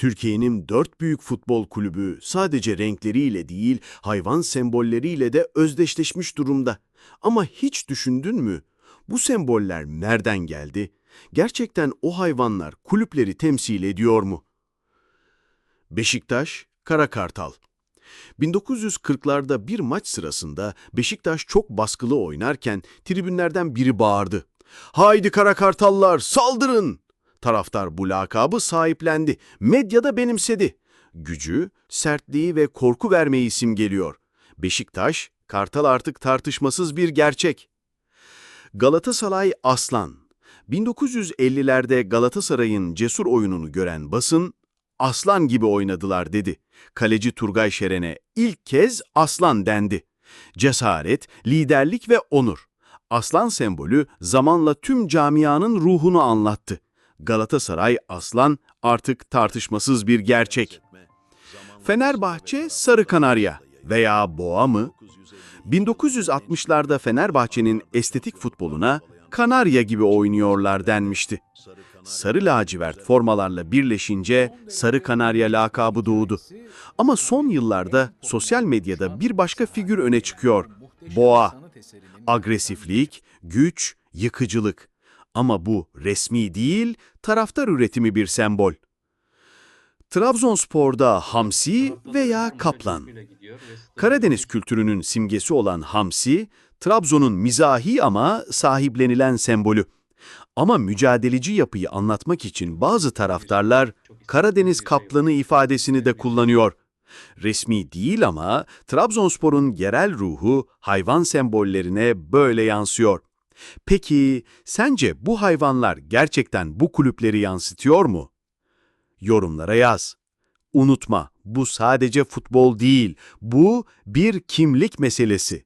Türkiye'nin dört büyük futbol kulübü sadece renkleriyle değil, hayvan sembolleriyle de özdeşleşmiş durumda. Ama hiç düşündün mü? Bu semboller nereden geldi? Gerçekten o hayvanlar kulüpleri temsil ediyor mu? Beşiktaş, Kara Kartal 1940'larda bir maç sırasında Beşiktaş çok baskılı oynarken tribünlerden biri bağırdı. Haydi Kara Kartallar saldırın! Taraftar bu lakabı sahiplendi. Medyada benimsedi. Gücü, sertliği ve korku vermeyi simgeliyor. Beşiktaş, Kartal artık tartışmasız bir gerçek. Galatasaray Aslan 1950'lerde Galatasaray'ın cesur oyununu gören basın, aslan gibi oynadılar dedi. Kaleci Turgay Şeren'e ilk kez aslan dendi. Cesaret, liderlik ve onur. Aslan sembolü zamanla tüm camianın ruhunu anlattı. Galatasaray aslan artık tartışmasız bir gerçek. Fenerbahçe Sarı Kanarya veya Boğa mı? 1960'larda Fenerbahçe'nin estetik futboluna Kanarya gibi oynuyorlar denmişti. Sarı lacivert formalarla birleşince Sarı Kanarya lakabı doğdu. Ama son yıllarda sosyal medyada bir başka figür öne çıkıyor. Boğa. Agresiflik, güç, yıkıcılık. Ama bu resmi değil, taraftar üretimi bir sembol. Trabzonspor'da hamsi veya kaplan. Karadeniz kültürünün simgesi olan hamsi, Trabzon'un mizahi ama sahiplenilen sembolü. Ama mücadeleci yapıyı anlatmak için bazı taraftarlar Karadeniz kaplanı ifadesini de kullanıyor. Resmi değil ama Trabzonspor'un yerel ruhu hayvan sembollerine böyle yansıyor. Peki sence bu hayvanlar gerçekten bu kulüpleri yansıtıyor mu? Yorumlara yaz. Unutma, bu sadece futbol değil, bu bir kimlik meselesi.